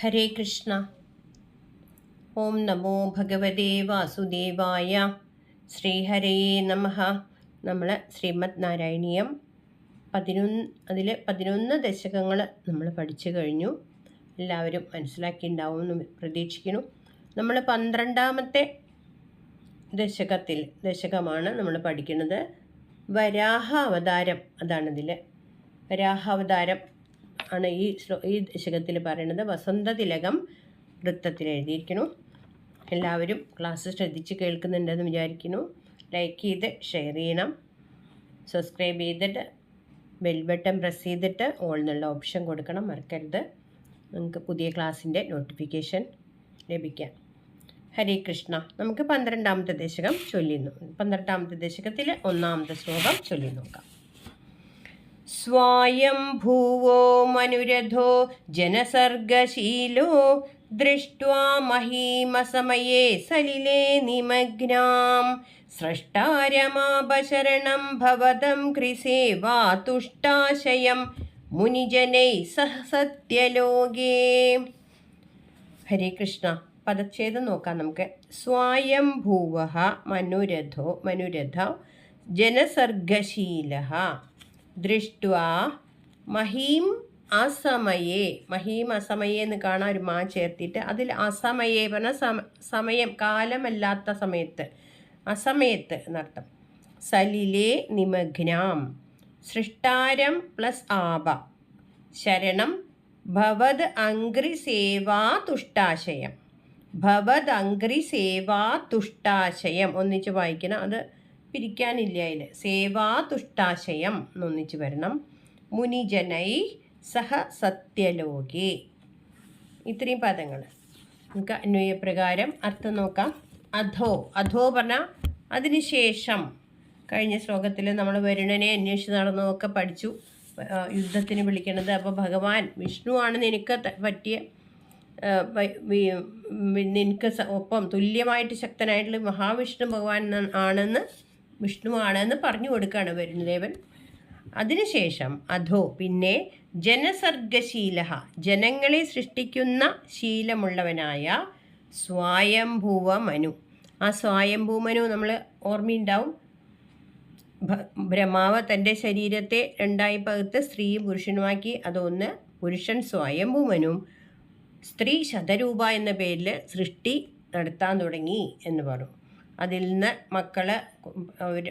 ഹരേ കൃഷ്ണ. ഓം നമോ ഭഗവതേ വാസുദേവായ ശ്രീഹരേ നമ നമ്മൾ ശ്രീമദ് നാരായണീയം പതിനൊന്ന് അതിൽ പതിനൊന്ന് ദശകങ്ങൾ നമ്മൾ പഠിച്ചു കഴിഞ്ഞു. എല്ലാവരും മനസ്സിലാക്കിയിട്ടുണ്ടാവുമെന്ന് പ്രതീക്ഷിക്കുന്നു. നമ്മൾ പന്ത്രണ്ടാമത്തെ ദശകത്തിൽ ദശകമാണ് നമ്മൾ പഠിക്കുന്നത്. വരാഹ അവതാരം അതാണിതിൽ വരാഹ അവതാരം ആണ് ഈ ഈ ദശകത്തിൽ പറയുന്നത് വസന്ത തിലകം വൃത്തത്തിൽ എഴുതിയിരിക്കുന്നു. എല്ലാവരും ക്ലാസ് ശ്രദ്ധിച്ച് കേൾക്കുന്നുണ്ടെന്ന് വിചാരിക്കുന്നു. ലൈക്ക് ചെയ്ത് ഷെയർ ചെയ്യണം. സബ്സ്ക്രൈബ് ചെയ്തിട്ട് ബെൽ ബട്ടൺ പ്രസ് ചെയ്തിട്ട് ഓൾ എന്നുള്ള ഓപ്ഷൻ കൊടുക്കണം. മറക്കരുത്. നിങ്ങൾക്ക് പുതിയ ക്ലാസ്സിന്റെ നോട്ടിഫിക്കേഷൻ ലഭിക്കാം. ഹരേ കൃഷ്ണ. നമുക്ക് പന്ത്രണ്ടാമത്തെ ദശകം ചൊല്ലുന്നു. പന്ത്രണ്ടാമത്തെ ദശകത്തിലെ ഒന്നാമത്തെ ശ്ലോകം ചൊല്ലി നോക്കാം स्वायम्भुवो मनुरथो जनसर्गशीलो दृष्ट्वा महीमसमये सलिले निमग्नां स्रष्टारमापशरणं भवतं कृसेवा तुष्टाशयं मुनिजनैः सह സത്യലോകേ ഹരേ കൃഷ്ണ പദച്ഛേദം നോക്കാം നമുക്ക് സ്വായംഭൂവ മനുരഥോ മനുരഥ ജനസർഗശീല ദൃഷ്ട്വാ മഹീം അസമയേ. മഹീം അസമയേ എന്ന് കാണാൻ ഒരു മാ ചേർത്തിട്ട് അതിൽ അസമയേ പറഞ്ഞ സമ സമയം കാലമല്ലാത്ത സമയത്ത്. അസമയത്ത് എന്നർത്ഥം. സലിലെ നിമഗ്നാം. സൃഷ്ടാരം പ്ലസ് ആപ ശരണം ഭവത് അങ്ക്രി സേവാ തുഷ്ടാശയം. ഭവത് അങ്ക്രി സേവാ തുഷ്ടാശയം. ഒന്നിച്ച് വായിക്കണം. അത് പിരിക്കാനില്ല അതിൽ സേവാ തുഷ്ടാശയം എന്നൊന്നിച്ച് വരണം. മുനിജനൈ സഹ സത്യലോകെ. ഇത്രയും പദങ്ങൾ. നമുക്ക് അന്വയപ്രകാരം അർത്ഥം നോക്കാം. അധോ. അധോ പറഞ്ഞാൽ അതിനുശേഷം. കഴിഞ്ഞ ശ്ലോകത്തിൽ നമ്മൾ വരുണനെ അന്വേഷിച്ച് നടന്നതൊക്കെ പഠിച്ചു. യുദ്ധത്തിന് വിളിക്കണത്. അപ്പോൾ ഭഗവാൻ വിഷ്ണു ആണ് നിനക്ക് പറ്റിയ നിനക്ക് ഒപ്പം തുല്യമായിട്ട് ശക്തനായിട്ടുള്ള മഹാവിഷ്ണു ഭഗവാൻ ആണെന്ന് വിഷ്ണു ആണെന്ന് പറഞ്ഞു കൊടുക്കുകയാണ് വരുണദേവൻ. അതിനുശേഷം അധോ പിന്നെ ജനസർഗശീല ജനങ്ങളെ സൃഷ്ടിക്കുന്ന ശീലമുള്ളവനായ സ്വായംഭൂവ മനു. ആ സ്വായംഭൂ മനു നമ്മൾ ഓർമ്മയുണ്ടാവും. ബ്രഹ്മാവ് തന്റെ ശരീരത്തെ രണ്ടായി പകുത്ത് സ്ത്രീ പുരുഷനുമാക്കി അതൊന്ന് പുരുഷൻ സ്വയംഭൂമനും സ്ത്രീ ശതരൂപ എന്ന പേരിൽ സൃഷ്ടി നടത്താൻ തുടങ്ങി എന്ന് പറഞ്ഞു. അതിൽ നിന്ന് മക്കൾ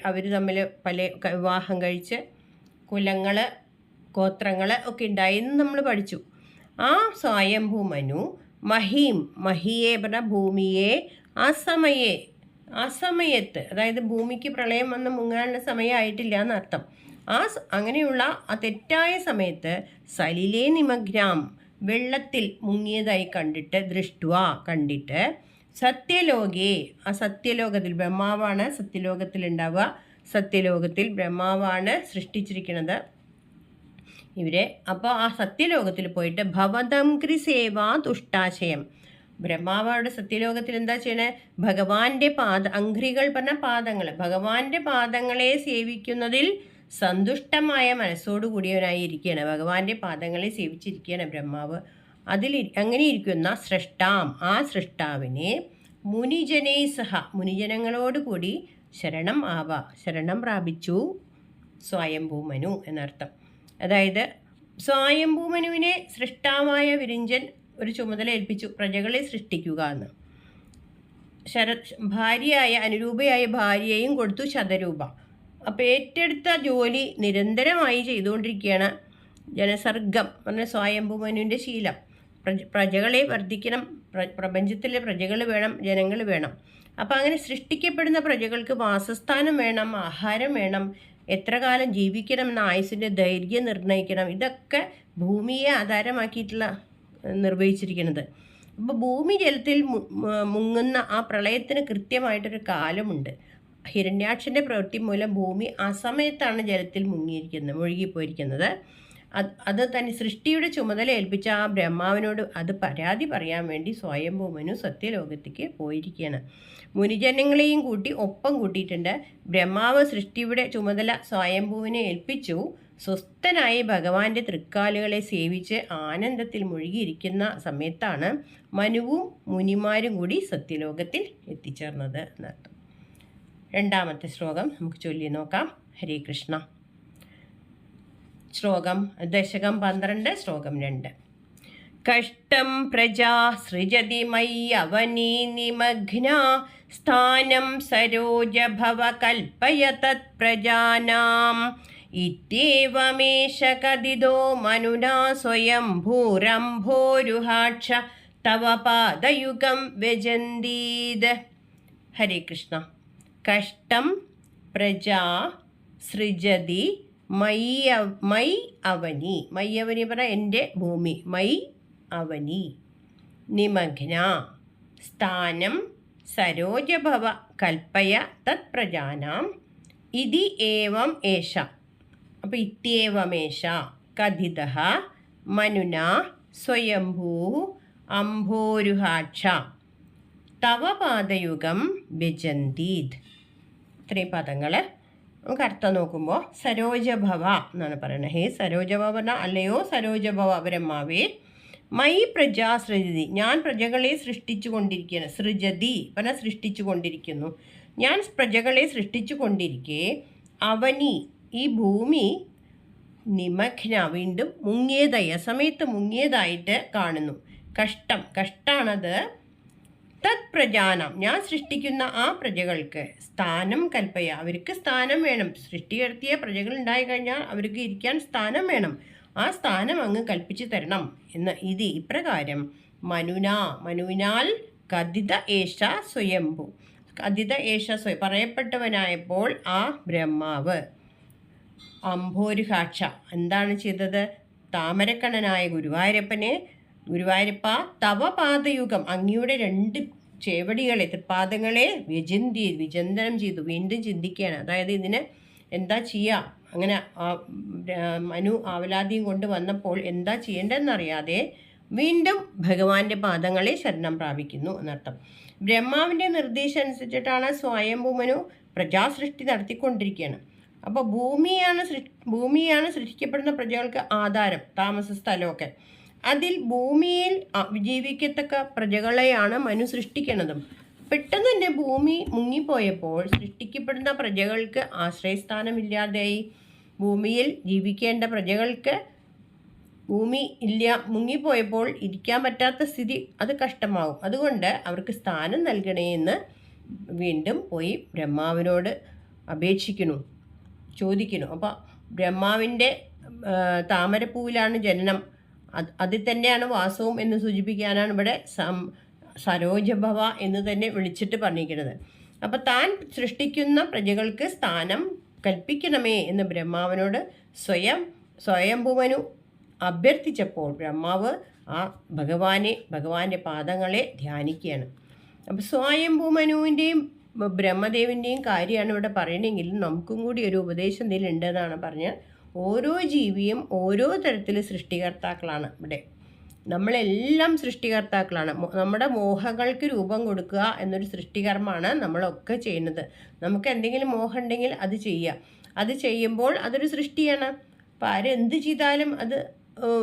അവർ തമ്മിൽ പല വിവാഹം കഴിച്ച് കുലങ്ങൾ ഗോത്രങ്ങൾ ഒക്കെ ഉണ്ടായി എന്ന് നമ്മൾ പഠിച്ചു. ആ സ്വയംഭൂമനു മഹീം മഹിയെ പറഞ്ഞ ഭൂമിയെ ആ സമയെ ആ സമയത്ത് അതായത് ഭൂമിക്ക് പ്രളയം വന്ന് മുങ്ങാനുള്ള സമയമായിട്ടില്ല എന്നർത്ഥം. ആ അങ്ങനെയുള്ള ആ തെറ്റായ സമയത്ത് സലിലേ നിമഗ്രാം വെള്ളത്തിൽ മുങ്ങിയതായി കണ്ടിട്ട് ദൃഷ്ടുവ കണ്ടിട്ട് സത്യലോകേ. ആ സത്യലോകത്തിൽ ബ്രഹ്മാവാണ് സത്യലോകത്തിൽ ഉണ്ടാവുക സത്യലോകത്തിൽ ബ്രഹ്മാവാണ് സൃഷ്ടിച്ചിരിക്കുന്നത്. ഇവരെ. അപ്പോൾ ആ സത്യലോകത്തിൽ പോയിട്ട് ഭവതംക്രി സേവാ തുഷ്ടാശയം. ബ്രഹ്മാവയുടെ സത്യലോകത്തിൽ എന്താ ചെയ്യണേ? ഭഗവാന്റെ പാദ അംഘ്രികൾ പറഞ്ഞ പാദങ്ങൾ ഭഗവാന്റെ പാദങ്ങളെ സേവിക്കുന്നതിൽ സന്തുഷ്ടമായ മനസ്സോടുകൂടിയവനായിരിക്കുകയാണ്. ഭഗവാന്റെ പാദങ്ങളെ സേവിച്ചിരിക്കുകയാണ് ബ്രഹ്മാവ്. അതിൽ അങ്ങനെ ഇരിക്കുന്ന സൃഷ്ടാം ആ സൃഷ്ടാവിനെ മുനിജനേ സഹ മുനിജനങ്ങളോട് കൂടി ശരണം ആവ ശരണം പ്രാപിച്ചു. സ്വയംഭൂമനു എന്നർത്ഥം. അതായത് സ്വയംഭൂമനുവിനെ സൃഷ്ടാവായ വിരിഞ്ചൻ ഒരു ചുമതല ഏൽപ്പിച്ചു പ്രജകളെ സൃഷ്ടിക്കുക എന്ന്. ശര ഭാര്യയായ അനുരൂപയായ ഭാര്യയെയും കൊടുത്തു ശതരൂപ. അപ്പോൾ ഏറ്റെടുത്ത ജോലി നിരന്തരമായി ചെയ്തുകൊണ്ടിരിക്കുകയാണ് ജനസർഗം പറഞ്ഞ സ്വയംഭൂമനുവിന്റെ ശീലം. പ്രജകളെ വർദ്ധിക്കണം. പ്ര പ്രപഞ്ചത്തിലെ പ്രജകൾ വേണം ജനങ്ങൾ വേണം. അപ്പോൾ അങ്ങനെ സൃഷ്ടിക്കപ്പെടുന്ന പ്രജകൾക്ക് വാസസ്ഥാനം വേണം ആഹാരം വേണം എത്ര കാലം ജീവിക്കണം എന്ന ആയുസിന്റെ ദൈർഘ്യം നിർണയിക്കണം. ഇതൊക്കെ ഭൂമിയെ ആധാരമാക്കിയിട്ടുള്ള നിർവഹിച്ചിരിക്കുന്നത്. അപ്പോൾ ഭൂമി ജലത്തിൽ മുങ്ങുന്ന ആ പ്രളയത്തിന് കൃത്യമായിട്ടൊരു കാലമുണ്ട്. ഹിരണ്യാക്ഷന്റെ പ്രവൃത്തി മൂലം ഭൂമി ആ സമയത്താണ് ജലത്തിൽ മുങ്ങിയിരിക്കുന്നത് മുഴുകിപ്പോയിരിക്കുന്നത്. അത് തന്നെ സൃഷ്ടിയുടെ ചുമതല ഏൽപ്പിച്ച ആ ബ്രഹ്മാവിനോട് അത് പരാതി പറയാൻ വേണ്ടി സ്വയംഭൂമനു സത്യലോകത്തേക്ക് പോയിരിക്കുകയാണ്. മുനിജനങ്ങളെയും കൂട്ടി ഒപ്പം കൂട്ടിയിട്ടുണ്ട്. ബ്രഹ്മാവ് സൃഷ്ടിയുടെ ചുമതല സ്വയംഭൂവിനെ ഏൽപ്പിച്ചു. സ്വസ്ഥനായി ഭഗവാന്റെ തൃക്കാലുകളെ സേവിച്ച് ആനന്ദത്തിൽ മുഴുകിയിരിക്കുന്ന സമയത്താണ് മനുവും മുനിമാരും കൂടി സത്യലോകത്തിൽ എത്തിച്ചേർന്നത്. എന്നർത്ഥം രണ്ടാമത്തെ ശ്ലോകം നമുക്ക് ചൊല്ലി നോക്കാം. ഹരേ കൃഷ്ണ. ശ്ലോകം ദശകം പന്ത്രണ്ട് ശ്ലോകം രണ്ട്. കഷ്ടം പ്രജാ സൃജതി മയ്യവനീ നിമഗ്ന സ്ഥാനം സരോജഭവ കൽപ്പയ തത് പ്രജാനാം. ഇത്യേവമേഷ കഥിതോ മനുനാ സ്വയം ഭൂരം ഭോരുഹാക്ഷ തവ പാദയുഗം വ്യജന്തീത്. ഹരേ കൃഷ്ണ. കഷ്ടം പ്രജാ സൃജതി മൈ മൈ അവനി. മൈ അവനി പറ എന്റെ ഭൂമി. മൈ അവനി. നിമഗ്ന. സ്ഥാനം സരോജഭവ കൽപ്പയ തത് പ്രജാനാം ഇതി ഏവം ഏഷ. അപ്പോൾ ഇത്യേവമേഷ കഥിത മനുന സ്വയംഭൂ അംഭോരുഹാക്ഷ. തവ പാദയുഗം വ്യജന്തീത് ഇത്രയും പദങ്ങൾ നമുക്ക് അർത്ഥം നോക്കുമ്പോൾ സരോജഭവ എന്നാണ് പറയുന്നത്. ഹേ സരോജഭവ അല്ലയോ സരോജഭവ ബ്രഹ്മാവേ മൈ പ്രജാ സൃജതി ഞാൻ പ്രജകളെ സൃഷ്ടിച്ചു കൊണ്ടിരിക്കുകയാണ് സൃജതി പന സൃഷ്ടിച്ചു കൊണ്ടിരിക്കുന്നു ഞാൻ പ്രജകളെ സൃഷ്ടിച്ചു കൊണ്ടിരിക്കെ അവനി ഈ ഭൂമി നിമഗ്ന വീണ്ടും മുങ്ങിയതായി ആ സമയത്ത് മുങ്ങിയതായിട്ട് കാണുന്നു. കഷ്ടം കഷ്ടാണത്. തത് പ്രജാനം ഞാൻ സൃഷ്ടിക്കുന്ന ആ പ്രജകൾക്ക് സ്ഥാനം കൽപ്പയ അവർക്ക് സ്ഥാനം വേണം. സൃഷ്ടികർത്തിയ പ്രജകൾ ഉണ്ടായി കഴിഞ്ഞാൽ അവർക്ക് ഇരിക്കാൻ സ്ഥാനം വേണം. ആ സ്ഥാനം അങ്ങ് കൽപ്പിച്ചു തരണം എന്ന് ഇത് ഇപ്രകാരം മനുന മനുവിനാൽ കഥിത ഏഷ സ്വയംഭു. കഥിത ഏഷ സ്വയം പറയപ്പെട്ടവനായപ്പോൾ ആ ബ്രഹ്മാവ് അംഭോരുഹാക്ഷ. എന്താണ് ചെയ്തത്? താമരക്കണ്ണനായ ഗുരുവായൂരപ്പനെ ഗുരുവായൂരപ്പ തവപാതയുഗം അങ്ങയുടെ രണ്ട് ചേവടികളെ തൃപ്പാദങ്ങളെ വിചിന്തി വിചന്തനം ചെയ്തു വീണ്ടും ചിന്തിക്കുകയാണ്. അതായത് ഇതിന് എന്താ ചെയ്യുക അങ്ങനെ മനു ആവലാതിയും കൊണ്ട് വന്നപ്പോൾ എന്താ ചെയ്യേണ്ടതെന്നറിയാതെ വീണ്ടും ഭഗവാന്റെ പാദങ്ങളെ ശരണം പ്രാപിക്കുന്നു എന്നർത്ഥം. ബ്രഹ്മാവിന്റെ നിർദ്ദേശം അനുസരിച്ചിട്ടാണ് സ്വയംഭൂമനു പ്രജാസൃഷ്ടി നടത്തിക്കൊണ്ടിരിക്കുകയാണ്. അപ്പോൾ ഭൂമിയാണ് സൃഷ്ടി ഭൂമിയാണ് സൃഷ്ടിക്കപ്പെടുന്ന പ്രജകൾക്ക് ആധാരം താമസ സ്ഥലമൊക്കെ. അതിൽ ഭൂമിയിൽ ജീവിക്കത്തക്ക പ്രജകളെയാണ് മനു സൃഷ്ടിക്കുന്നതും. പെട്ടെന്ന് തന്നെ ഭൂമി മുങ്ങിപ്പോയപ്പോൾ സൃഷ്ടിക്കപ്പെടുന്ന പ്രജകൾക്ക് ആശ്രയസ്ഥാനമില്ലാതെയായി. ഭൂമിയിൽ ജീവിക്കേണ്ട പ്രജകൾക്ക് ഭൂമി ഇല്ല മുങ്ങിപ്പോയപ്പോൾ ഇരിക്കാൻ പറ്റാത്ത സ്ഥിതി അത് കഷ്ടമാവും അതുകൊണ്ട് അവർക്ക് സ്ഥാനം നൽകണേ എന്ന് വീണ്ടും പോയി ബ്രഹ്മാവിനോട് അപേക്ഷിക്കുന്നു ചോദിക്കുന്നു. അപ്പോൾ ബ്രഹ്മാവിന്റെ താമരപ്പൂവിലാണ് ജനനം. അതിൽ തന്നെയാണ് വാസവും എന്ന് സൂചിപ്പിക്കാനാണ് ഇവിടെ സം സരോജഭവ എന്ന് തന്നെ വിളിച്ചിട്ട് പറഞ്ഞിരിക്കുന്നത്. അപ്പം താൻ സൃഷ്ടിക്കുന്ന പ്രജകൾക്ക് സ്ഥാനം കൽപ്പിക്കണമേ എന്ന് ബ്രഹ്മാവിനോട് സ്വയം സ്വയംഭുവനു അഭ്യർത്ഥിച്ചപ്പോൾ ബ്രഹ്മാവ് ആ ഭഗവാനെ ഭഗവാന്റെ പാദങ്ങളെ ധ്യാനിക്കുകയാണ്. അപ്പോൾ സ്വയംഭൂമനുവിന്റെയും ബ്രഹ്മദേവിന്റെയും കാര്യമാണ് ഇവിടെ പറയണമെങ്കിൽ നമുക്കും കൂടി ഒരു ഉപദേശം എന്തെങ്കിലും ഉണ്ടെന്നാണ് പറഞ്ഞാൽ ഓരോ ജീവിയും ഓരോ തരത്തിൽ സൃഷ്ടികർത്താക്കളാണ് ഇവിടെ. നമ്മളെല്ലാം സൃഷ്ടികർത്താക്കളാണ്. നമ്മുടെ മോഹങ്ങൾക്ക് രൂപം കൊടുക്കുക എന്നൊരു സൃഷ്ടികർമ്മമാണ് നമ്മളൊക്കെ ചെയ്യുന്നത്. നമുക്ക് എന്തെങ്കിലും മോഹം ഉണ്ടെങ്കിൽ അത് ചെയ്യുക. അത് ചെയ്യുമ്പോൾ അതൊരു സൃഷ്ടിയാണ്. അപ്പോൾ ആരെന്ത് ചെയ്താലും അത്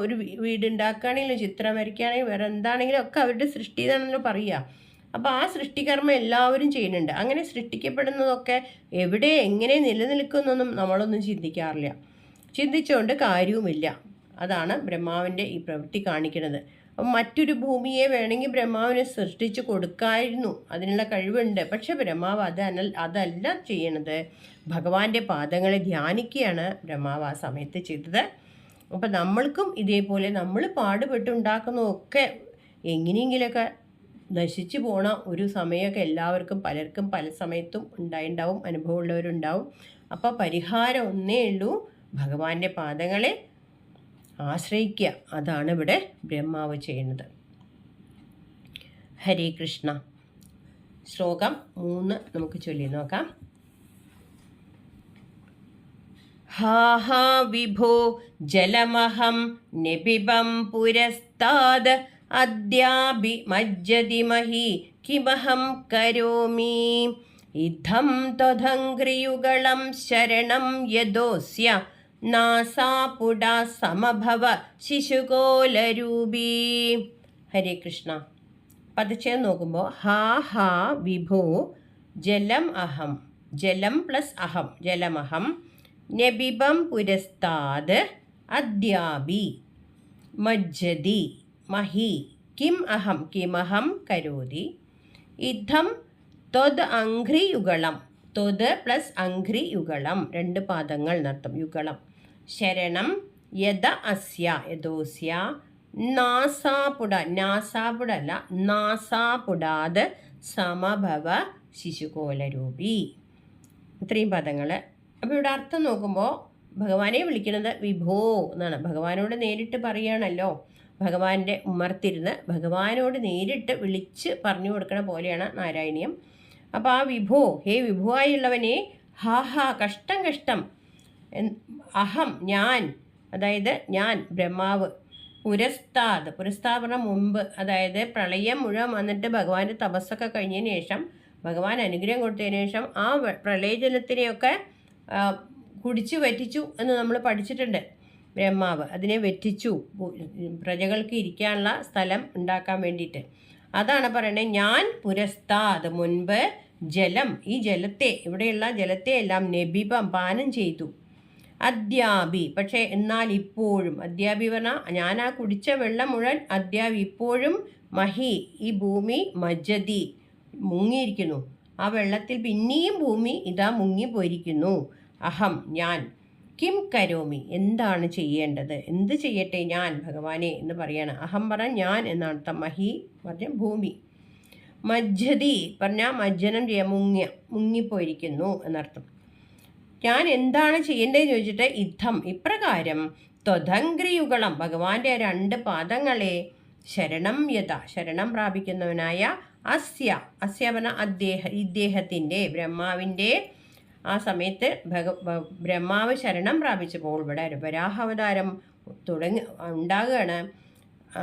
ഒരു വീടുണ്ടാക്കുകയാണെങ്കിലും ചിത്രം വരയ്ക്കുകയാണെങ്കിലും വേറെ എന്താണെങ്കിലും ഒക്കെ അവരുടെ സൃഷ്ടി എന്നാണല്ലോ പറയുക. അപ്പോൾ ആ സൃഷ്ടികർമ്മം എല്ലാവരും ചെയ്യുന്നുണ്ട്. അങ്ങനെ സൃഷ്ടിക്കപ്പെടുന്നതൊക്കെ എവിടെ എങ്ങനെ നിലനിൽക്കുന്നൊന്നും നമ്മളൊന്നും ചിന്തിക്കാറില്ല. ചിന്തിച്ചുകൊണ്ട് കാര്യവുമില്ല. അതാണ് ബ്രഹ്മാവിന്റെ ഈ പ്രവൃത്തി കാണിക്കുന്നത് അപ്പം മറ്റൊരു ഭൂമിയെ വേണമെങ്കിൽ ബ്രഹ്മാവിന് സൃഷ്ടിച്ച് കൊടുക്കായിരുന്നു. അതിനുള്ള കഴിവുണ്ട്. പക്ഷെ ബ്രഹ്മാവ് അത് അനൽ അതല്ല ചെയ്യണത്. ഭഗവാന്റെ പാദങ്ങളെ ധ്യാനിക്കുകയാണ് ബ്രഹ്മാവ് ആ സമയത്ത് ചെയ്തത്. അപ്പം നമ്മൾക്കും ഇതേപോലെ നമ്മൾ പാടുപെട്ടുണ്ടാക്കുന്നതൊക്കെ എങ്ങനെയെങ്കിലൊക്കെ നശിച്ചു പോണ ഒരു സമയമൊക്കെ എല്ലാവർക്കും പലർക്കും പല സമയത്തും ഉണ്ടായിണ്ടാവും അനുഭവമുള്ളവരുണ്ടാവും. അപ്പോൾ പരിഹാരം ഒന്നേ ഉള്ളൂ. ഭഗവാന്റെ പാദങ്ങളെ ആശ്രയിക്കുക. അതാണ് ഇവിടെ ബ്രഹ്മാവ് ചെയ്യുന്നത്. ഹരേ കൃഷ്ണ. ശ്ലോകം മൂന്ന് നമുക്ക് ചൊല്ലി നോക്കാം. ഹാ വിഭോ ജലമഹം നിബിബം പുരസ്താദ് അദ്യാപി മജ്ജതി മഹി കിമഹം കരോമി. ഇദ്ധം ത്വധംഘ്രിയുഗളം ശരണം യദോസ്യ നാസാപുട സമഭവ ശിശുകോലരൂപീ. ഹരേ കൃഷ്ണ. പതിച്ചേ നോക്കുമ്പോൾ ഹാ ഹാ വിഭു ജലം അഹം ജലം പ്ലസ് അഹം ജലമഹം നബിബം പുരസ്താത് അദ്യാപി മജ്ജതി മഹി കിം അഹം കിമഹം കരോതി ഇദ്ധം ത്വത് അഘ്രിയുഗളം ത്വത് പ്ലസ് അഘ്രിയുഗളം രണ്ട് പാദങ്ങൾ നടത്തും യുഗളം. ശരണം യഥ അസ്യ യഥോസ്യ നാസാപുട നാസാപുട അല്ല നാസാപുടാത് സമഭവ ശിശുകോലരൂപി. ഇത്രയും പദങ്ങൾ അപ്പോൾ ഇവിടെ അർത്ഥം നോക്കുമ്പോൾ ഭഗവാനെ വിളിക്കുന്നത് വിഭോ എന്നാണ്. ഭഗവാനോട് നേരിട്ട് പറയുകയാണല്ലോ ഭഗവാന്റെ ഉമർത്തിരുന്ന് ഭഗവാനോട് നേരിട്ട് വിളിച്ച് പറഞ്ഞു കൊടുക്കണ പോലെയാണ് നാരായണീയം. അപ്പോൾ ആ വിഭോ ഹേ വിഭുവായുള്ളവനെ ഹാ ഹാ കഷ്ടം കഷ്ടം അഹം ഞാൻ അതായത് ഞാൻ ബ്രഹ്മാവ് പുരസ്താദ്. പുരസ്താപന മുമ്പ് അതായത് പ്രളയം മുഴുവൻ വന്നിട്ട് ഭഗവാന്റെ തപസ്സൊക്കെ കഴിഞ്ഞതിന് ശേഷം ഭഗവാൻ അനുഗ്രഹം കൊടുത്തതിന് ശേഷം ആ പ്രളയജലത്തിനെയൊക്കെ കുടിച്ചു വറ്റിച്ചു എന്ന് നമ്മൾ പഠിച്ചിട്ടുണ്ട്. ബ്രഹ്മാവ് അതിനെ വെറ്റിച്ചു. പ്രജകൾക്ക് ഇരിക്കാനുള്ള സ്ഥലം ഉണ്ടാക്കാൻ വേണ്ടിയിട്ട്. അതാണ് പറയുന്നത് ഞാൻ പുരസ്താത് മുൻപ് ജലം ഈ ജലത്തെ ഇവിടെയുള്ള ജലത്തെ എല്ലാം നബിപം പാനം ചെയ്തു. അദ്യാപി. പക്ഷേ എന്നാൽ ഇപ്പോഴും അദ്യാപി പറഞ്ഞാൽ ഞാൻ ആ കുടിച്ച വെള്ളം മുഴുവൻ അദ്യാപി. ഇപ്പോഴും മഹി ഈ ഭൂമി മജതി മുങ്ങിയിരിക്കുന്നു. ആ വെള്ളത്തിൽ പിന്നെയും ഭൂമി ഇതാ മുങ്ങി പോയിരിക്കുന്നു. അഹം ഞാൻ. കിം കരോമി എന്താണ് ചെയ്യേണ്ടത്? എന്ത് ചെയ്യട്ടെ ഞാൻ ഭഗവാനെ എന്ന് പറയാണ്. അഹം പറഞ്ഞാൽ ഞാൻ എന്നർത്ഥം മഹി പറഞ്ഞ ഭൂമി. മജ്ജതി പറഞ്ഞാൽ മജ്ജനം ചെയ്യാം മുങ്ങിയ മുങ്ങിപ്പോയിരിക്കുന്നു എന്നർത്ഥം. ഞാൻ എന്താണ് ചെയ്യേണ്ടതെന്ന് ചോദിച്ചിട്ട് യുദ്ധം ഇപ്രകാരം ത്വതങ്ക്രിയുഗളം ഭഗവാന്റെ രണ്ട് പാദങ്ങളെ ശരണം യഥ ശരണം പ്രാപിക്കുന്നവനായ അസ്യ അസ്യവന അദ്ദേഹ ഇദ്ദേഹത്തിന്റെ ബ്രഹ്മാവിന്റെ ആ സമയത്ത് ഭഗ ബ്രഹ്മാവ് ശരണം പ്രാപിച്ചപ്പോൾ ഇവിടെ വരാഹാവതാരം തുടങ്ങി ഉണ്ടാകുകയാണ്.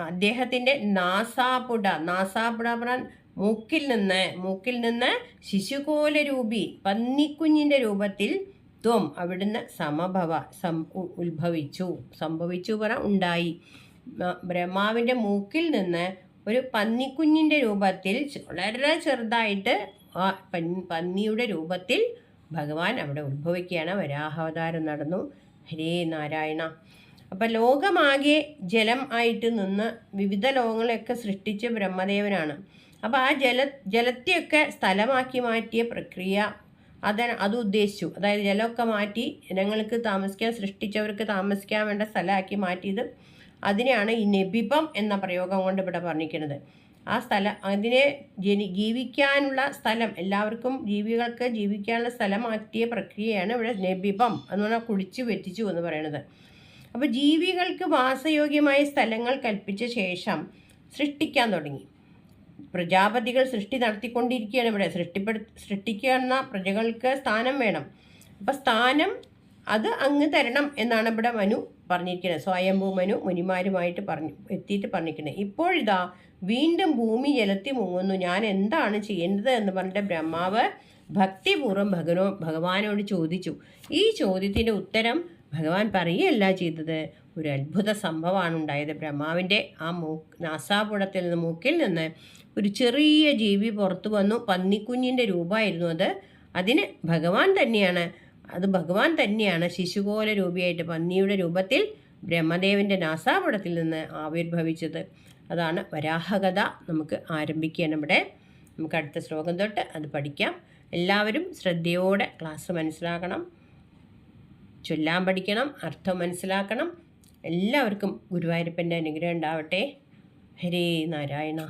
അദ്ദേഹത്തിന്റെ നാസാപുട നാസാപുട പറഞ്ഞാൽ മൂക്കിൽ നിന്ന് മൂക്കിൽ നിന്ന് ശിശുകോല രൂപി പന്നിക്കുഞ്ഞിന്റെ രൂപത്തിൽ ത്വം അവിടുന്ന് സമഭവ സം ഉത്ഭവിച്ചു. സംഭവിച്ചു പറ ഉണ്ടായി. ബ്രഹ്മാവിന്റെ മൂക്കിൽ നിന്ന് ഒരു പന്നിക്കുഞ്ഞിന്റെ രൂപത്തിൽ വളരെ ചെറുതായിട്ട് ആ പന്നിയുടെ രൂപത്തിൽ ഭഗവാൻ അവിടെ ഉത്ഭവിക്കുകയാണ്. വരാഹാവതാരം നടന്നു. ഹരേ നാരായണ. അപ്പം ലോകമാകെ ജലം ആയിട്ട് നിന്ന് വിവിധ ലോകങ്ങളെയൊക്കെ സൃഷ്ടിച്ച ബ്രഹ്മദേവനാണ്. അപ്പോൾ ആ ജല ജലത്തെയൊക്കെ സ്ഥലമാക്കി മാറ്റിയ പ്രക്രിയ അത് അത് ഉദ്ദേശിച്ചു അതായത് ജലമൊക്കെ മാറ്റി ജനങ്ങൾക്ക് താമസിക്കാൻ സൃഷ്ടിച്ചവർക്ക് താമസിക്കാൻ വേണ്ട സ്ഥലമാക്കി മാറ്റിയത് അതിനെയാണ് ഈ നെബിപം എന്ന പ്രയോഗം കൊണ്ട് ഇവിടെ പറഞ്ഞിരിക്കുന്നത്. ആ സ്ഥലം അതിനെ ജനി ജീവിക്കാനുള്ള സ്ഥലം എല്ലാവർക്കും ജീവികൾക്ക് ജീവിക്കാനുള്ള സ്ഥലമാക്കിയ പ്രക്രിയയാണ് ഇവിടെ നെബിപം എന്ന് പറഞ്ഞാൽ കുടിച്ചു വെറ്റിച്ചു എന്ന് പറയുന്നത്. അപ്പോൾ ജീവികൾക്ക് വാസയോഗ്യമായ സ്ഥലങ്ങൾ കൽപ്പിച്ച ശേഷം സൃഷ്ടിക്കാൻ തുടങ്ങി. പ്രജാപതികൾ സൃഷ്ടി നടത്തിക്കൊണ്ടിരിക്കുകയാണ് ഇവിടെ. സൃഷ്ടിപ്പെടു സൃഷ്ടിക്കുന്ന പ്രജകൾക്ക് സ്ഥാനം വേണം. അപ്പം സ്ഥാനം അത് അങ്ങ് തരണം എന്നാണ് ഇവിടെ മനു പറഞ്ഞിരിക്കുന്നത്. സ്വയംഭൂ മനു മുനിമാരുമായിട്ട് പറഞ്ഞു എത്തിയിട്ട് പറഞ്ഞിരിക്കുന്നത്. ഇപ്പോഴിതാ വീണ്ടും ഭൂമി ജലത്തി മുങ്ങുന്നു. ഞാൻ എന്താണ് ചെയ്യേണ്ടത് എന്ന് പറഞ്ഞിട്ട് ബ്രഹ്മാവ് ഭക്തിപൂർവം ഭഗനോ ഭഗവാനോട് ചോദിച്ചു. ഈ ചോദ്യത്തിന്റെ ഉത്തരം ഭഗവാൻ പറയുകയല്ല ചെയ്തത്. ഒരു അത്ഭുത സംഭവമാണ് ഉണ്ടായത് ബ്രഹ്മാവിന്റെ ആ മൂ നാസാപുടത്തിൽ നിന്ന് മൂക്കിൽ നിന്ന് ഒരു ചെറിയ ജീവി പുറത്തു വന്നു. പന്നിക്കുഞ്ഞിന്റെ രൂപമായിരുന്നു അത്. അതിന് ഭഗവാൻ തന്നെയാണ് അത് ഭഗവാൻ തന്നെയാണ് ശിശുകോല രൂപിയായിട്ട് പന്നിയുടെ രൂപത്തിൽ ബ്രഹ്മദേവന്റെ നാസാപുടത്തിൽ നിന്ന് ആവിർഭവിച്ചത്. അതാണ് വരാഹകഥ നമുക്ക് ആരംഭിക്കുക നമ്മുടെ നമുക്ക് അടുത്ത ശ്ലോകം തൊട്ട് അത് പഠിക്കാം. എല്ലാവരും ശ്രദ്ധയോടെ ക്ലാസ് മനസ്സിലാക്കണം. ചൊല്ലാൻ പഠിക്കണം. അർത്ഥം മനസ്സിലാക്കണം. എല്ലാവർക്കും ഗുരുവായൂരപ്പന്റെ അനുഗ്രഹം ഉണ്ടാവട്ടെ. ഹരേ നാരായണ.